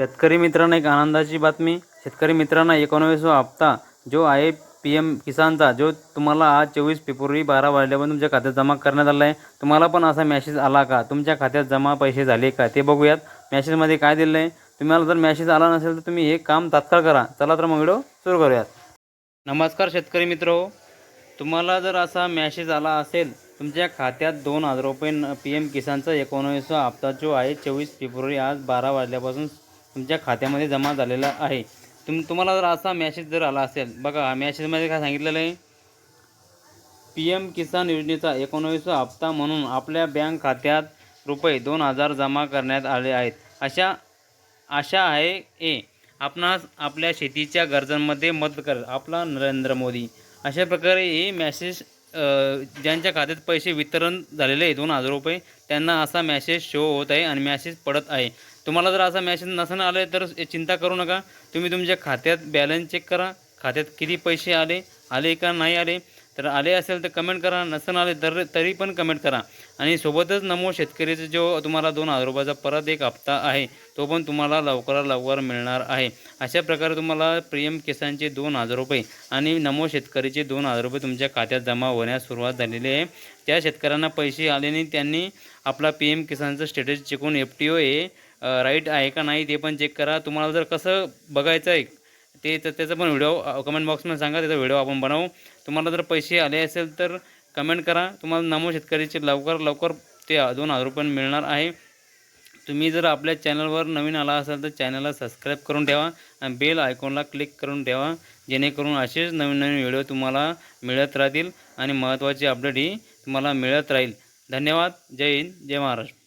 शेतकरी मित्रांना एक आनंदाची बातमी. शेतकरी मित्रांना एकोणावीसवा हप्ता जो आहे पी एम किसानचा जो तुम्हाला आज चोवीस फेब्रुवारी बारा वाजल्यापासून तुमच्या खात्यात जमा करण्यात आला आहे. तुम्हाला पण असा मॅसेज आला का? तुमच्या खात्यात जमा पैसे झाले का? ते बघूयात. मॅसेजमध्ये काय दिलं आहे तुम्हाला जर मॅसेज आला नसेल तर तुम्ही हे काम तात्काळ करा. चला तर मग व्हिडिओ सुरू करूयात. नमस्कार शेतकरी मित्र. तुम्हाला जर असा मॅसेज आला असेल तुमच्या खात्यात दोन हजार रुपये पी एम किसानचा एकोणावीसवा हप्ता जो आहे चोवीस फेब्रुवारी आज बारा वाजल्यापासून तुमच्या खात्यामध्ये जमा झालेला आहे. तुम तुम्हाला जर असा मॅसेज जर आला असेल बघा मॅसेजमध्ये काय सांगितलेलं आहे? पी एम किसान योजनेचा एकोणावीसवा हप्ता म्हणून आपल्या बँक खात्यात रुपये दोन हजार जमा करण्यात आले आहेत. अशा आशा आहे ए आपणास आपल्या शेतीच्या गरजांमध्ये मदत कर आपला नरेंद्र मोदी. अशा प्रकारे हे मॅसेज ज्यांच्या खात्यात पैसे वितरण झालेले आहे दोन हजार रुपये त्यांना असा मॅसेज शो होत आहे आणि मॅसेज पडत आहे. तुम्हाला जर असा मॅसेज नसणं आले तर चिंता करू नका. तुम्ही तुमच्या खात्यात बॅलन्स चेक करा. खात्यात किती पैसे आले आले का नाही आले? तर आले असेल तर कमेंट करा नसन आले तर तरी पण कमेंट करा. आणि सोबतच नमो शेतकरीचा जो तुम्हाला दोन हजार रुपयाचा परत एक हप्ता आहे तो पण तुम्हाला लवकरात लवकर मिळणार आहे. अशा प्रकारे तुम्हाला पी एम किसानचे दोन हजार रुपये आणि नमो शेतकरीचे दोन हजार रुपये तुमच्या खात्यात जमा होण्यास सुरुवात झालेली आहे. त्या शेतकऱ्यांना पैसे आले नाही त्यांनी आपला पी एम किसानचं स्टेटस चेकून एफ टी ओ हे राईट आहे का नाही ते पण चेक करा. तुम्हाला जर कसं बघायचं आहे ते तर त्याचा पण व्हिडिओ कमेंट बॉक्समध्ये सांगा त्याचा व्हिडिओ आपण बनवू. तुम्हाला जर पैसे आले असेल तर कमेंट करा. तुम्हाला नमो शेतकरीचे लवकर लवकर ते दोन हजार रुपये मिळणार आहे. तुम्ही जर आपल्या चॅनलवर नवीन आला असाल तर चॅनलला सबस्क्राईब करून ठेवा आणि बेल आयकॉनला क्लिक करून ठेवा. जेणेकरून असेच नवीन नवीन व्हिडिओ तुम्हाला मिळत राहतील आणि महत्त्वाची अपडेट ही तुम्हाला मिळत राहील. धन्यवाद. जय हिंद. जय महाराष्ट्र.